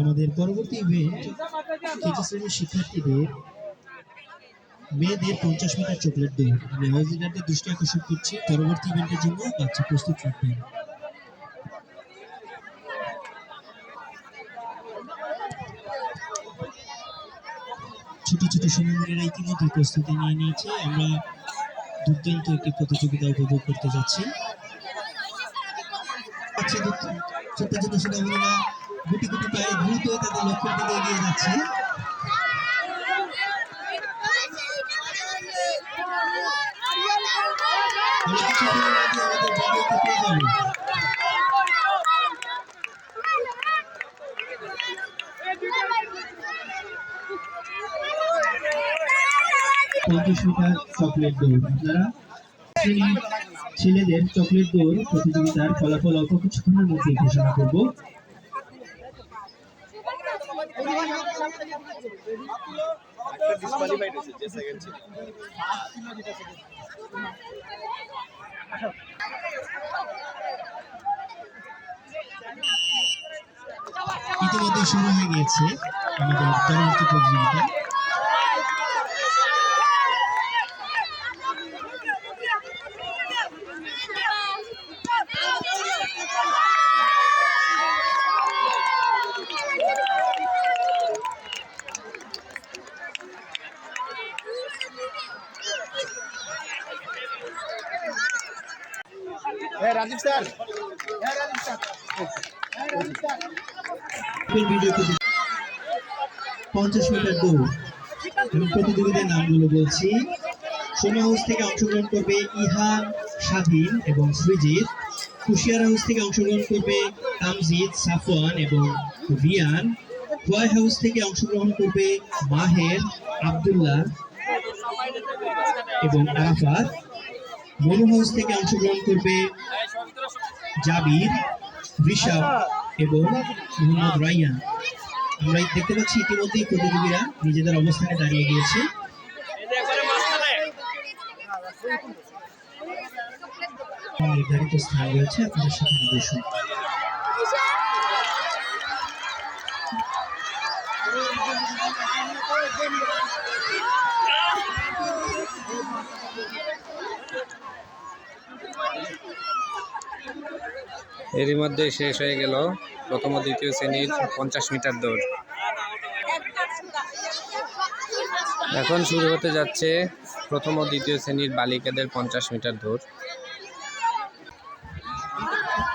আমাদের পরবর্তী event KG শ্রেণির শিক্ষার্থীদের মেয়েদের পঞ্চাশ মিটার চকলেট দৌড় আমি আয়োজনদের দৃষ্টি আকর্ষণ করছি। পরবর্তী ইভেন্টের জন্য বাচ্চা প্রস্তুত রাখবেন ছোট ছোট সোনামণিরা ইতিমধ্যে প্রস্তুতি নিয়ে নিয়েছে। আমরা দুর্দান্ত একটি প্রতিযোগিতা উপভোগ করতে যাচ্ছি। আচ্ছা, ছোট্ট ছোট সোনামণিরা গুটি গুটি পায়ে দ্রুত তাদের লক্ষ্যের দিকে এগিয়ে যাচ্ছে। পঞ্চাশ মিটার চকলেট দৌড় আপনারা? ছেলেদের চকলেট দৌড় প্রতিযোগিতার ফলাফল অল্প কিছুক্ষণের মধ্যে ঘোষণা করব। ইতিমধ্যে শুরু হয়ে গিয়েছে আমাদের পরবর্তী প্রতিযোগিতা। রাজীব স্যার। হ্যাঁ পঞ্চাশ মিটার দৌড়। প্রতিযোগিতার নামগুলো বলছি। সোনা হাউস থেকে অংশগ্রহণ করবে ইহান স্বাধীন এবং সৃজিত কুশিয়ারা হাউস থেকে অংশগ্রহণ করবে তামজিদ সাফওয়ান এবং রিয়ান। খোয়াই হাউস থেকে অংশগ্রহণ করবে মাহের, আব্দুল্লাহ এবং আরাফাত। মনু হাউস থেকে অংশগ্রহণ করবে জাবির, ঋষভ এবং মোহাম্মদ রাইয়ান। আমরা দেখতে পাচ্ছি ইতিমধ্যেই প্রতিযোগীরা নিজেদের অবস্থানে দাঁড়িয়ে গিয়েছে। নির্ধারিত স্থান রয়েছে আপনারা সেখানে বসুন এরই মধ্যে শেষ হয়ে গেল প্রথম ও দ্বিতীয় শ্রেণির পঞ্চাশ মিটার দৌড়। এখন শুরু হতে যাচ্ছে প্রথম ও দ্বিতীয় শ্রেণির বালিকাদের পঞ্চাশ মিটার দৌড়।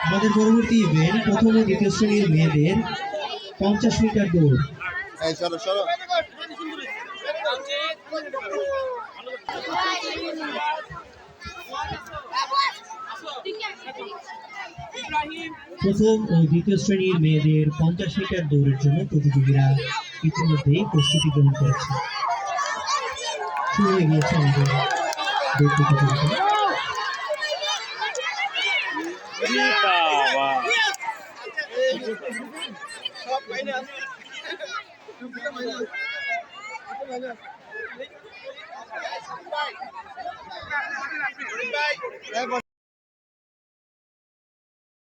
আমাদের পরবর্তী ইভেন্ট প্রথম ও দ্বিতীয় শ্রেণির মেয়েদের পঞ্চাশ মিটার দৌড়। এই সরো সরো প্রথম ও দ্বিতীয় শ্রেণির মেয়েদের পঞ্চাশ মিটার দৌড়ের জন্য প্রতিযোগীরা ইতিমধ্যেই প্রস্তুতি গ্রহণ করেছে। শুরু হয়ে গিয়েছে আমাদের দৌড় প্রতিযোগিতা। সব ফাইনাল বাই